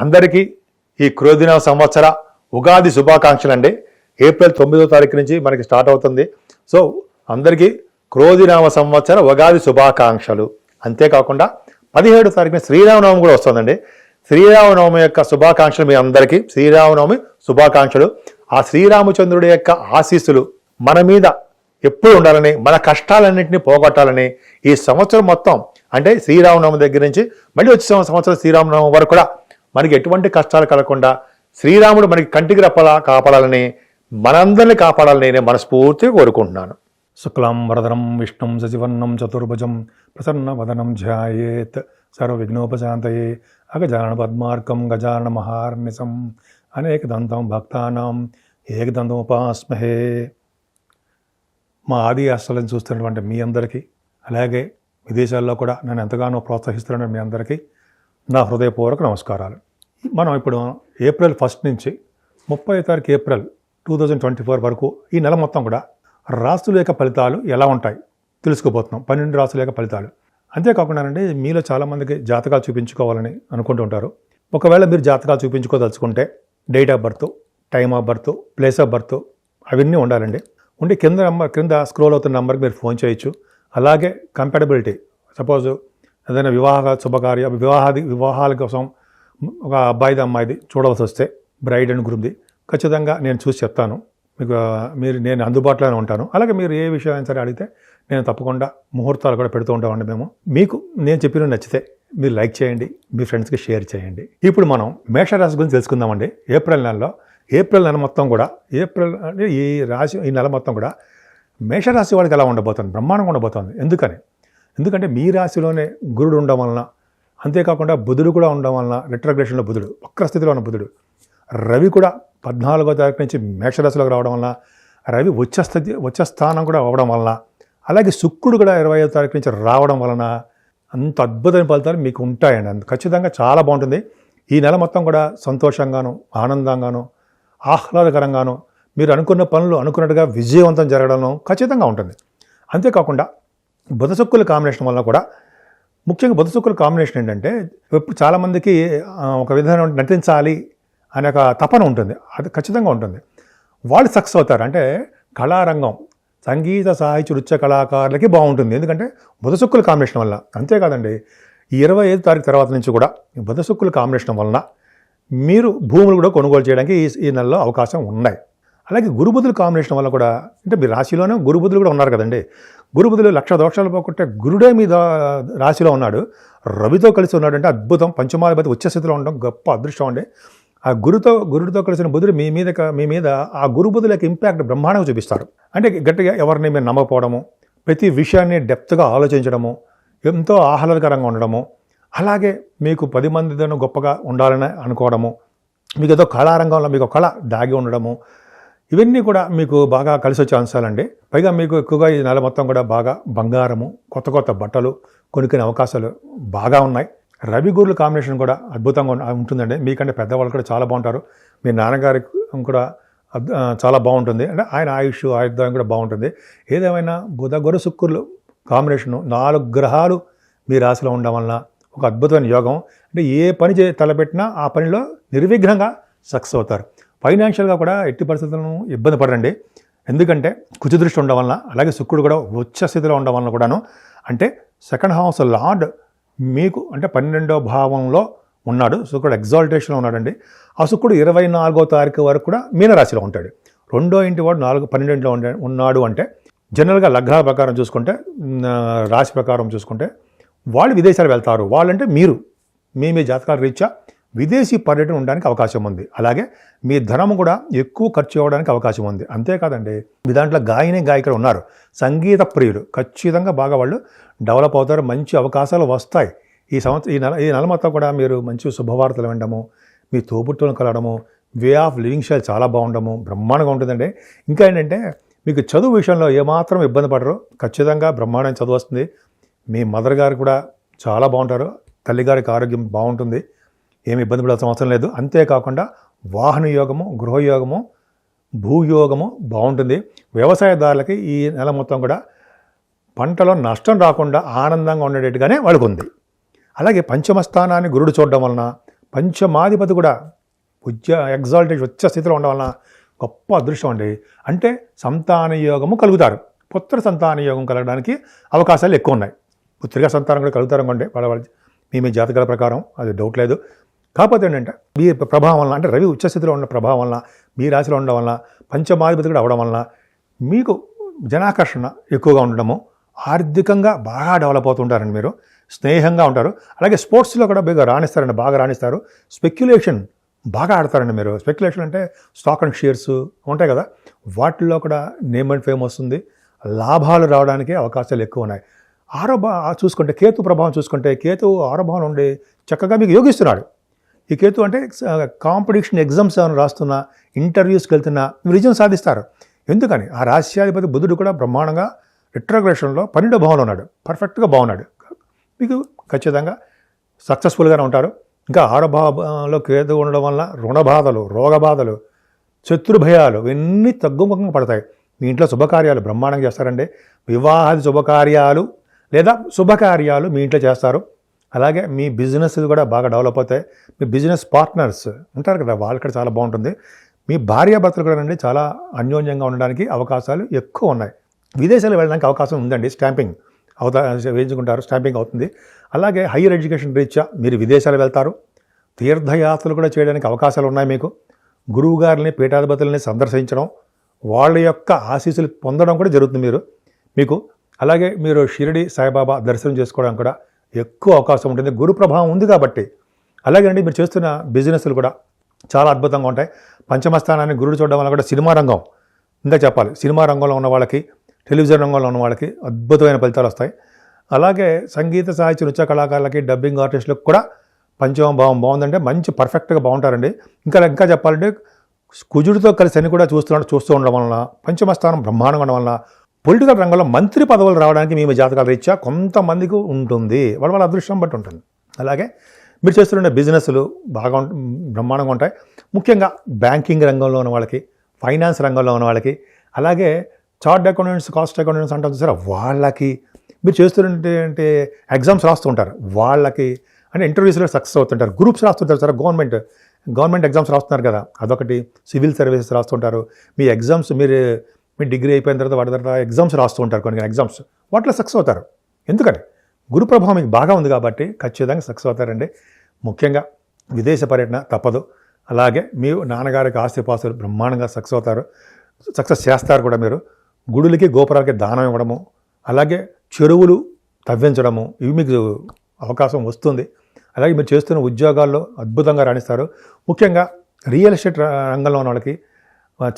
అందరికీ ఈ క్రోధిన సంవత్సర ఉగాది శుభాకాంక్షలు అండి ఏప్రిల్ తొమ్మిదో తారీఖు నుంచి మనకి స్టార్ట్ అవుతుంది. సో అందరికీ క్రోధినామ సంవత్సర ఉగాది శుభాకాంక్షలు. అంతేకాకుండా పదిహేడు తారీఖున శ్రీరామనవమి కూడా వస్తుందండి. శ్రీరామనవమి యొక్క శుభాకాంక్షలు మీ అందరికీ. శ్రీరామనవమి శుభాకాంక్షలు. ఆ శ్రీరామచంద్రుడి యొక్క ఆశీస్సులు మన మీద ఎప్పుడు ఉండాలని మన కష్టాలన్నింటినీ పోగొట్టాలని ఈ సంవత్సరం మొత్తం అంటే శ్రీరామనవమి దగ్గర నుంచి మళ్ళీ వచ్చే సంవత్సరం శ్రీరామనవమి వరకు కూడా మనకి ఎటువంటి కష్టాలు కలగకుండా శ్రీరాముడు మనకి కంటికి రప్పలా కాపాడాలని మనందరిని కాపాడాలని నేను మనస్ఫూర్తిగా కోరుకుంటున్నాను. శుక్లాం వరదనం విష్ణుం సజివన్నం చతుర్భుజం ప్రసన్న వదనం ధ్యాయేత్ సర్వవిఘ్నోపశాంతయే అగజాన పద్మార్కం గజాన మహార్నిశం అనేకదంతం భక్తానాం ఏకదంతం ఉపాస్మహే మా ఆది ఆశలను చూస్తున్నటువంటి మీ అందరికీ అలాగే విదేశాల్లో కూడా నన్ను ఎంతగానో ప్రోత్సహిస్తున్న మీ అందరికీ నా హృదయపూర్వక నమస్కారాలు. మనం ఇప్పుడు ఏప్రిల్ ఫస్ట్ నుంచి ముప్పై తారీఖు April two thousand twenty four వరకు ఈ నెల మొత్తం కూడా రాసుల యొక్క ఫలితాలు ఎలా ఉంటాయి తెలుసుకోబోతున్నాం. పన్నెండు రాసుల యొక్క ఫలితాలు. అంతేకాకుండానండి మీలో చాలామందికి జాతకాలు చూపించుకోవాలని అనుకుంటూ ఉంటారు. ఒకవేళ మీరు జాతకాలు చూపించుకోదలుచుకుంటే date of birth time of birth place of birth అవన్నీ ఉండాలండి. ఉండి కింద నెంబర్ కింద స్క్రోల్ అవుతున్న నెంబర్కి మీరు ఫోన్ చేయొచ్చు. అలాగే కంపాటబిలిటీ సపోజ్ ఏదైనా వివాహ శుభకార్య వివాహాది వివాహాల కోసం ఒక అబ్బాయిది అమ్మాయిది చూడవలసి వస్తే బ్రైడ్ అండ్ గ్రూమ్ది. ఖచ్చితంగా నేను చూసి చెప్తాను. మీకు మీరు నేను అందుబాటులోనే ఉంటాను. అలాగే మీరు ఏ విషయం అయినా సరే అడిగితే నేను తప్పకుండా ముహూర్తాలు కూడా పెడుతూ ఉంటామండి మేము. మీకు నేను చెప్పిన నచ్చితే మీరు లైక్ చేయండి మీ ఫ్రెండ్స్కి షేర్ చేయండి. ఇప్పుడు మనం మేషరాశి గురించి తెలుసుకుందామండి. ఏప్రిల్ నెలలో ఏప్రిల్ నెల మొత్తం కూడా ఏప్రిల్ అంటే ఈ రాశి ఈ నెల మొత్తం కూడా మేషరాశి వాళ్ళకి ఎలా ఉండబోతుంది? బ్రహ్మాండంగా ఉండబోతుంది. ఎందుకని? ఎందుకంటే మీ రాశిలోనే గురుడు ఉండడం వలన అంతేకాకుండా బుధుడు కూడా ఉండడం వలన రిట్రగ్రేషన్లో బుధుడు వక్ర స్థితిలో ఉన్న బుధుడు. రవి కూడా పద్నాలుగో తారీఖు నుంచి మేషరాశిలోకి రావడం వలన రవి వచ్చస్థితి స్థితి స్థానం కూడా అవ్వడం వలన అలాగే శుక్రుడు కూడా ఇరవై ఐదో తారీఖు నుంచి రావడం వలన అంత అద్భుతమైన ఫలితాలు మీకు ఉంటాయండి. అంత ఖచ్చితంగా చాలా బాగుంటుంది. ఈ నెల మొత్తం కూడా సంతోషంగాను ఆనందంగాను ఆహ్లాదకరంగాను మీరు అనుకున్న పనులు అనుకున్నట్టుగా విజయవంతం జరగడం ఖచ్చితంగా ఉంటుంది. అంతేకాకుండా బుధశుక్కుల కాంబినేషన్ వల్ల కూడా ముఖ్యంగా బుధ కాంబినేషన్ ఏంటంటే ఎప్పుడు చాలామందికి ఒక విధంగా నటించాలి అనే ఒక తపన ఉంటుంది. అది ఖచ్చితంగా ఉంటుంది. వాళ్ళు సక్సెస్ అవుతారు. అంటే కళారంగం సంగీత సాహిత్య నృత్య కళాకారులకి బాగుంటుంది. ఎందుకంటే బుధసుక్కుల కాంబినేషన్ వల్ల అంతేకాదండి ఈ ఇరవై ఐదు తారీఖు తర్వాత నుంచి కూడా ఈ కాంబినేషన్ వలన మీరు భూములు కూడా కొనుగోలు చేయడానికి ఈ ఈ నెలలో అవకాశం ఉన్నాయి. అలాగే గురుబుధులు కాంబినేషన్ వల్ల కూడా అంటే మీ రాశిలోనే గురుబుధులు కూడా ఉన్నారు కదండి. గురుబుధులు లక్ష దోషాలు పోకుంటే గురుడే మీ రాశిలో ఉన్నాడు. రవితో కలిసి ఉన్నాడు అంటే అద్భుతం. పంచమాధిపతి ఉచ్చ స్థితిలో ఉండడం గొప్ప అదృష్టం అండి. ఆ గురుతో గురుడితో కలిసిన బుధుడు మీ మీద మీ మీద ఆ గురు ఇంపాక్ట్ బ్రహ్మాండంగా చూపిస్తారు అంటే గట్టిగా ఎవరిని మీరు నమ్మకపోవడము ప్రతి విషయాన్ని డెప్త్గా ఆలోచించడము ఎంతో ఆహ్లాదకరంగా ఉండడము అలాగే మీకు పది మందితోనూ గొప్పగా ఉండాలని అనుకోవడము మీకు ఏదో కళారంగంలో మీకు కళ దాగి ఉండడము ఇవన్నీ కూడా మీకు బాగా కలిసి వచ్చే అంశాలండి పైగా మీకు ఎక్కువగా ఈ నెల మొత్తం కూడా బాగా బంగారము కొత్త కొత్త బట్టలు కొనుక్కునే అవకాశాలు బాగా ఉన్నాయి. రవి గురుల కాంబినేషన్ కూడా అద్భుతంగా ఉంటుందండి. మీకంటే పెద్దవాళ్ళు కూడా చాలా బాగుంటారు. మీ నాన్నగారికి కూడా చాలా బాగుంటుంది. అంటే ఆయన ఆయుష్ ఆయుర్దాయం కూడా బాగుంటుంది. ఏదేమైనా బుధ గురు శుక్రులు కాంబినేషను నాలుగు గ్రహాలు మీ రాశిలో ఉండడం వలన ఒక అద్భుతమైన యోగం. అంటే ఏ పని చే తలపెట్టినా ఆ పనిలో నిర్విఘ్నంగా సక్సెస్ అవుతారు. ఫైనాన్షియల్గా కూడా ఎట్టి పరిస్థితులను ఇబ్బంది పడండి ఎందుకంటే కుచిదృష్టి ఉండడం వలన అలాగే శుక్రుడు కూడా ఉచ్చ స్థితిలో ఉండడం వలన కూడాను అంటే సెకండ్ హౌస్ లార్డ్ మీకు అంటే పన్నెండో భావంలో ఉన్నాడు. శుక్రుడు ఎగ్జాల్టేషన్లో ఉన్నాడండి. ఆ శుక్రుడు ఇరవై నాలుగో తారీఖు వరకు కూడా మీనరాశిలో ఉంటాడు. రెండో ఇంటి వాడు నాలుగు పన్నెండింటిలో ఉండే ఉన్నాడు అంటే జనరల్గా లగ్నాల ప్రకారం చూసుకుంటే రాశి ప్రకారం చూసుకుంటే వాళ్ళు విదేశాలు వెళ్తారు. వాళ్ళంటే మీరు. మీ మీ జాతకాల రీత్యా విదేశీ పర్యటన ఉండడానికి అవకాశం ఉంది. అలాగే మీ ధనం కూడా ఎక్కువ ఖర్చు అవ్వడానికి అవకాశం ఉంది. అంతేకాదండి మీ దాంట్లో గాయని గాయకులు ఉన్నారు. సంగీత ప్రియులు ఖచ్చితంగా బాగా వాళ్ళు డెవలప్ అవుతారు మంచి అవకాశాలు వస్తాయి. ఈ సంవత్సరం ఈ నెల ఈ నెల మొత్తం కూడా మీరు మంచి శుభవార్తలు వినడము మీ తోబుట్టులను కలవడము వే ఆఫ్ లివింగ్ స్టైల్ చాలా బాగుండము బ్రహ్మాండంగా ఉంటుందండి. ఇంకా ఏంటంటే మీకు చదువు విషయంలో ఏమాత్రం ఇబ్బంది పడరు. ఖచ్చితంగా బ్రహ్మాండం చదువు వస్తుంది. మీ మదర్ గారు కూడా చాలా బాగుంటారు. తల్లిగారికి ఆరోగ్యం బాగుంటుంది. ఏమి ఇబ్బంది పడాల్సిన అవసరం లేదు. అంతేకాకుండా వాహన యోగము గృహయోగము భూయోగము బాగుంటుంది. వ్యవసాయదారులకి ఈ నెల మొత్తం కూడా పంటలో నష్టం రాకుండా ఆనందంగా ఉండేటట్టుగానే వాళ్ళకు ఉంది అలాగే పంచమ స్థానాన్ని గురుడు చూడడం వలన పంచమాధిపతి కూడా ఉజ్జ ఎగ్జాల్టేజ్ వచ్చే స్థితిలో ఉండడం వలన గొప్ప అదృష్టం అండి. అంటే సంతాన యోగము కలుగుతారు. పుత్ర సంతాన యోగం కలగడానికి అవకాశాలు ఎక్కువ ఉన్నాయి. పుత్రిక సంతానం కూడా కలుగుతారు అనుకోండి. వాళ్ళ వాళ్ళ మీ మీ జాతకాల ప్రకారం అది డౌట్ లేదు. కాకపోతే ఏంటంటే మీ ప్రభావం వల్ల అంటే రవి ఉచ్చస్థితిలో ఉన్న ప్రభావం వల్ల మీ రాశిలో ఉండడం వల్ల పంచమాధిపతి కూడా అవడం వల్ల మీకు జనాకర్షణ ఎక్కువగా ఉండడము ఆర్థికంగా బాగా డెవలప్ అవుతుంటారండి మీరు స్నేహంగా ఉంటారు. అలాగే స్పోర్ట్స్లో కూడా బాగా రాణిస్తారండి బాగా రాణిస్తారు. స్పెక్యులేషన్ బాగా ఆడతారండి మీరు. స్పెక్యులేషన్ అంటే స్టాక్ అండ్ షేర్స్ ఉంటాయి కదా వాటిల్లో కూడా నేమ్ అండ్ ఫేమ్ వస్తుంది. లాభాలు రావడానికి అవకాశాలు ఎక్కువ ఉన్నాయి. ఆరో చూసుకుంటే కేతు ప్రభావం చూసుకుంటే కేతు ఆరో ఉండి చక్కగా మీకు యోగిస్తున్నాడు. ఈ కేతు అంటే కాంపిటీషన్ ఎగ్జామ్స్ ఏమైనా రాస్తున్నా ఇంటర్వ్యూస్కి వెళ్తున్నా విజయం సాధిస్తారు. ఎందుకని? ఆ రాశ్యాధిపతి బుధుడు కూడా బ్రహ్మాండంగా రిట్రగ్రేషన్లో పన్నెండో భావంలో ఉన్నాడు. పర్ఫెక్ట్గా బాగున్నాడు. మీకు ఖచ్చితంగా సక్సెస్ఫుల్గానే ఉంటారు. ఇంకా ఆరభావంలో కేతు ఉండడం వల్ల రుణ బాధలు శత్రుభయాలు ఇవన్నీ తగ్గుముఖంగా పడతాయి. మీ ఇంట్లో శుభకార్యాలు బ్రహ్మాండంగా చేస్తారండి. వివాహాది శుభకార్యాలు లేదా శుభకార్యాలు మీ ఇంట్లో చేస్తారు. అలాగే మీ బిజినెస్ కూడా బాగా డెవలప్ అవుతాయి. మీ బిజినెస్ పార్ట్నర్స్ ఉంటారు కదా వాళ్ళు కూడా చాలా బాగుంటుంది. మీ భార్యాభర్తలు కూడా అండి చాలా అన్యోన్యంగా ఉండడానికి అవకాశాలు ఎక్కువ ఉన్నాయి. విదేశాలు వెళ్ళడానికి అవకాశం ఉందండి స్టాంపింగ్ అవుతా వేయించుకుంటారు స్టాంపింగ్ అవుతుంది. అలాగే హైయర్ ఎడ్యుకేషన్ రీత్యా మీరు విదేశాలు వెళ్తారు. తీర్థయాత్రలు కూడా చేయడానికి అవకాశాలు ఉన్నాయి మీకు. గురువు గారిని సందర్శించడం వాళ్ళ యొక్క ఆశీస్సులు పొందడం కూడా జరుగుతుంది మీరు మీకు. అలాగే మీరు షిరిడి సాయిబాబా దర్శనం చేసుకోవడం కూడా ఎక్కువ అవకాశం ఉంటుంది. గురు ప్రభావం ఉంది కాబట్టి. అలాగే అండి మీరు చేస్తున్న బిజినెస్లు కూడా చాలా అద్భుతంగా ఉంటాయి. పంచమస్థానాన్ని గురుడు చూడడం వల్ల కూడా సినిమా రంగం ఇంకా చెప్పాలి సినిమా రంగంలో ఉన్న వాళ్ళకి టెలివిజన్ రంగంలో ఉన్న వాళ్ళకి అద్భుతమైన ఫలితాలు వస్తాయి. అలాగే సంగీత సాహిత్య నృత్య కళాకారులకి డబ్బింగ్ ఆర్టిస్టులకు కూడా పంచమ భావం బాగుందంటే మంచి పర్ఫెక్ట్గా బాగుంటారండి. ఇంకా ఇంకా చెప్పాలంటే కుజుడితో కలిసి అని కూడా చూస్తున్నాడు చూస్తూ ఉండడం వలన పంచమస్థానం బ్రహ్మాండంగా ఉండడం వలన పొలిటికల్ రంగంలో మంత్రి పదవులు రావడానికి మేము జాతకాల రీత్యా కొంతమందికి ఉంటుంది. వాళ్ళ వాళ్ళ అదృష్టం బట్టి ఉంటుంది. అలాగే మీరు చేస్తున్న బిజినెస్లు బాగా బ్రహ్మాండంగా ఉంటాయి. ముఖ్యంగా బ్యాంకింగ్ రంగంలో ఉన్న వాళ్ళకి ఫైనాన్స్ రంగంలో ఉన్న వాళ్ళకి అలాగే చార్ట్ అకౌంటెంట్స్ కాస్ట్ అకౌంటెంట్స్ అంటారు చూసారా? వాళ్ళకి మీరు చేస్తున్నటువంటి ఎగ్జామ్స్ రాస్తుంటారు వాళ్ళకి అంటే ఇంటర్వ్యూస్లో సక్సెస్ అవుతుంటారు. గ్రూప్స్ రాస్తుంటారు సార్ గవర్నమెంట్ గవర్నమెంట్ ఎగ్జామ్స్ రాస్తున్నారు కదా. అదొకటి. సివిల్ సర్వీసెస్ రాస్తుంటారు. మీ ఎగ్జామ్స్ మీరు మీ డిగ్రీ అయిపోయిన తర్వాత వాటి తర్వాత ఎగ్జామ్స్ రాస్తూ ఉంటారు కొన్ని ఎగ్జామ్స్. వాటిలో సక్సెస్ అవుతారు. ఎందుకని? గురు ప్రభావం మీకు బాగా ఉంది కాబట్టి ఖచ్చితంగా సక్సెస్ అవుతారండి. ముఖ్యంగా విదేశ పర్యటన తప్పదు. అలాగే మీ నాన్నగారికి ఆస్తిపాస్తులు బ్రహ్మాండంగా సక్సెస్ అవుతారు. సక్సెస్ చేస్తారు కూడా మీరు. గుడులకి గోపురాలకి దానం ఇవ్వడము అలాగే చెరువులు తవ్వించడము ఇవి మీకు అవకాశం వస్తుంది. అలాగే మీరు చేస్తున్న ఉద్యోగాల్లో అద్భుతంగా రాణిస్తారు. ముఖ్యంగా రియల్ ఎస్టేట్ రంగంలో ఉన్న వాళ్ళకి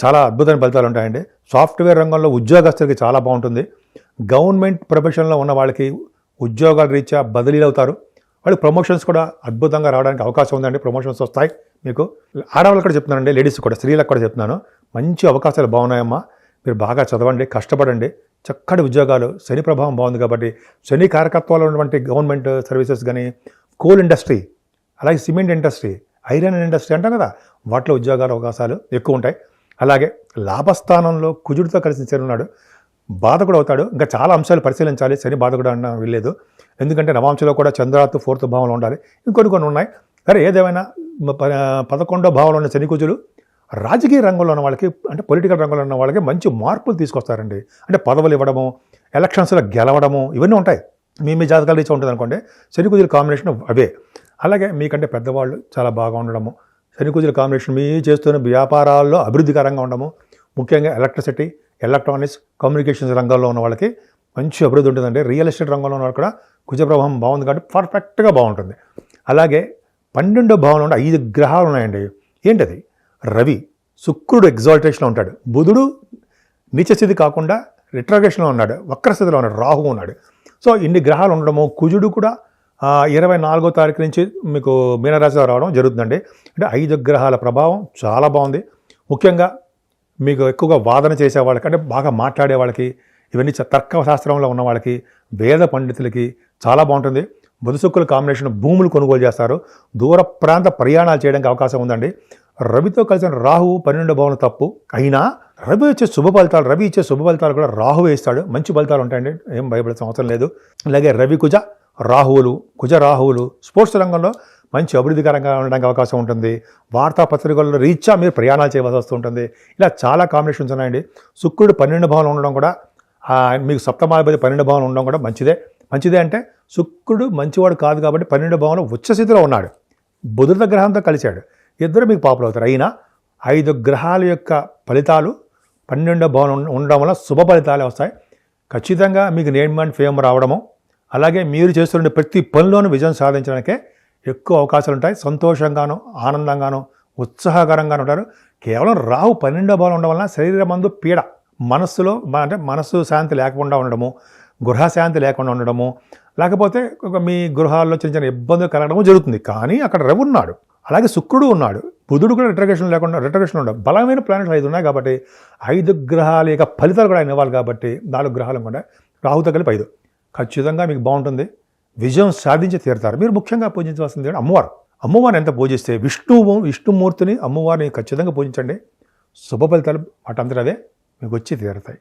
చాలా అద్భుతమైన ఫలితాలు ఉంటాయండి. సాఫ్ట్వేర్ రంగంలో ఉద్యోగస్తులకి చాలా బాగుంటుంది. గవర్నమెంట్ ప్రొఫెషన్లో ఉన్న వాళ్ళకి ఉద్యోగాల రీత్యా బదిలీలు అవుతారు వాళ్ళకి ప్రమోషన్స్ కూడా అద్భుతంగా రావడానికి అవకాశం ఉందండి. ప్రమోషన్స్ వస్తాయి మీకు. ఆడవాళ్ళకి కూడా చెప్తున్నానండి లేడీస్ కూడా స్త్రీలకు కూడా చెప్తున్నాను. మంచి అవకాశాలు బాగున్నాయమ్మా. మీరు బాగా చదవండి కష్టపడండి. చక్కటి ఉద్యోగాలు శని ప్రభావం బాగుంది కాబట్టి శని కారకత్వాలు ఉన్నటువంటి గవర్నమెంట్ సర్వీసెస్ కానీ కోల్ ఇండస్ట్రీ అలాగే సిమెంట్ ఇండస్ట్రీ ఐరన్ ఇండస్ట్రీ అంటాం కదా వాటిలో ఉద్యోగాల అవకాశాలు ఎక్కువ ఉంటాయి. అలాగే లాభస్థానంలో కుజుడితో కలిసి శని ఉన్నాడు. బాధ కూడా అవుతాడు. ఇంకా చాలా అంశాలు పరిశీలించాలి. శని బాధ కూడా అన్న వెళ్ళలేదు ఎందుకంటే నవాంశలో కూడా చంద్రాత్తు ఫోర్త్ భావంలో ఉండాలి. ఇంకొన్ని కొన్ని ఉన్నాయి. సరే ఏదేమైనా పదకొండో భావంలో ఉన్న శని కుజులు రాజకీయ రంగంలో ఉన్న వాళ్ళకి అంటే పొలిటికల్ రంగంలో ఉన్న వాళ్ళకి మంచి మార్పులు తీసుకొస్తారండి. అంటే పదవులు ఇవ్వడము ఎలక్షన్స్లో గెలవడము ఇవన్నీ ఉంటాయి. మీ మీ జాతకాలు ఇచ్చి ఉంటుంది అనుకోండి శని కుజుల కాంబినేషన్ అవే. అలాగే మీకంటే పెద్దవాళ్ళు చాలా బాగా ఉండడము. శని కుజుల కాంబినేషన్ మీ చేస్తున్న వ్యాపారాల్లో అభివృద్ధికరంగా ఉండము ముఖ్యంగా ఎలక్ట్రిసిటీ ఎలక్ట్రానిక్స్ కమ్యూనికేషన్స్ రంగంలో ఉన్న వాళ్ళకి మంచి అభివృద్ధి ఉంటుందండి. రియల్ ఎస్టేట్ రంగంలో ఉన్న వాళ్ళు కూడా కుజ ప్రభావం బాగుంది కాబట్టి పర్ఫెక్ట్గా బాగుంటుంది. అలాగే పన్నెండో భావంలో ఉండే ఐదు గ్రహాలు ఉన్నాయండి. ఏంటది? రవి శుక్రుడు ఎగ్జాల్టేషన్లో ఉంటాడు. బుధుడు నీచస్థితి కాకుండా రిట్రగేషన్లో ఉన్నాడు. వక్రస్థితిలో ఉన్నాడు. రాహు ఉన్నాడు. సో ఇన్ని గ్రహాలు ఉండడము కుజుడు కూడా ఇరవై నాలుగో తారీఖు నుంచి మీకు మీనరాశిలో రావడం జరుగుతుందండి. అంటే ఐదు గ్రహాల ప్రభావం చాలా బాగుంది. ముఖ్యంగా మీకు ఎక్కువగా వాదన చేసే వాళ్ళకి అంటే బాగా మాట్లాడే వాళ్ళకి ఇవన్నీ తర్క శాస్త్రంలో ఉన్న వాళ్ళకి వేద పండితులకి చాలా బాగుంటుంది. బుధశుక్కుల కాంబినేషన్ భూములు కొనుగోలు చేస్తారు. దూర ప్రాంత ప్రయాణాలు చేయడానికి అవకాశం ఉందండి. రవితో కలిసిన రాహువు పన్నెండు భవనం తప్పు. అయినా రవి ఇచ్చే శుభ ఫలితాలు రవి ఇచ్చే శుభ ఫలితాలు కూడా రాహు వేస్తాడు మంచి ఫలితాలు ఉంటాయండి. ఏం భయపడే అవసరం లేదు. అలాగే రవి కుజ రాహువులు కుజ రాహువులు స్పోర్ట్స్ రంగంలో మంచి అభివృద్ధికరంగా ఉండడానికి అవకాశం ఉంటుంది. వార్తాపత్రికల్లో రీత్యా మీరు ప్రయాణాలు చేయవలసి వస్తుంటుంది ఇలా చాలా కాంబినేషన్స్ ఉన్నాయండి. శుక్రుడు పన్నెండు భావనలు ఉండడం కూడా మీకు సప్తమాధిపతి పన్నెండు భావనలు ఉండడం కూడా మంచిదే. మంచిదే అంటే శుక్రుడు మంచివాడు కాదు కాబట్టి పన్నెండు భావనలు ఉచ్చస్థితిలో ఉన్నాడు. బుధుడ గ్రహంతో కలిశాడు. ఇద్దరు మీకు పాపులు అవుతారు. అయినా ఐదు గ్రహాల యొక్క ఫలితాలు పన్నెండో భవనం ఉండడం వల్ల శుభ ఫలితాలే వస్తాయి. ఖచ్చితంగా మీకు నేమ్ అండ్ ఫేమ్ రావడము అలాగే మీరు చేస్తున్న ప్రతి పనిలోనూ విజయం సాధించడానికే ఎక్కువ అవకాశాలు ఉంటాయి. సంతోషంగాను ఆనందంగాను ఉత్సాహకరంగాను ఉంటారు. కేవలం రాహు పన్నెండో భావం ఉండడం వలన శరీరమందు పీడ మనస్సులో అంటే మనస్సు శాంతి లేకుండా ఉండడము గృహశాంతి లేకుండా ఉండడము లేకపోతే ఒక మీ గృహాల్లో చిన్న చిన్న ఇబ్బందులు కలగడము జరుగుతుంది. కానీ అక్కడ రవి ఉన్నాడు. అలాగే శుక్రుడు ఉన్నాడు. బుధుడు కూడా రిట్రగేషన్ లేకుండా రిట్రగేషన్ ఉండదు బలమైన ప్లానెట్స్ ఐదు ఉన్నాయి కాబట్టి ఐదు గ్రహాల యొక్క ఫలితాలు కూడా ఆయన ఇవ్వాలి కాబట్టి నాలుగు గ్రహాలు కూడా రాహుతో కలిపి ఐదు. ఖచ్చితంగా మీకు బాగుంటుంది. విజయం సాధించి తీరుతారు. మీరు ముఖ్యంగా పూజించవలసింది అమ్మవారు. అమ్మవారిని ఎంత పూజిస్తే విష్ణువు విష్ణుమూర్తిని అమ్మవారిని ఖచ్చితంగా పూజించండి. శుభ ఫలితాలు వాటంతట అదే. మీకు వచ్చి తీరుతాయి.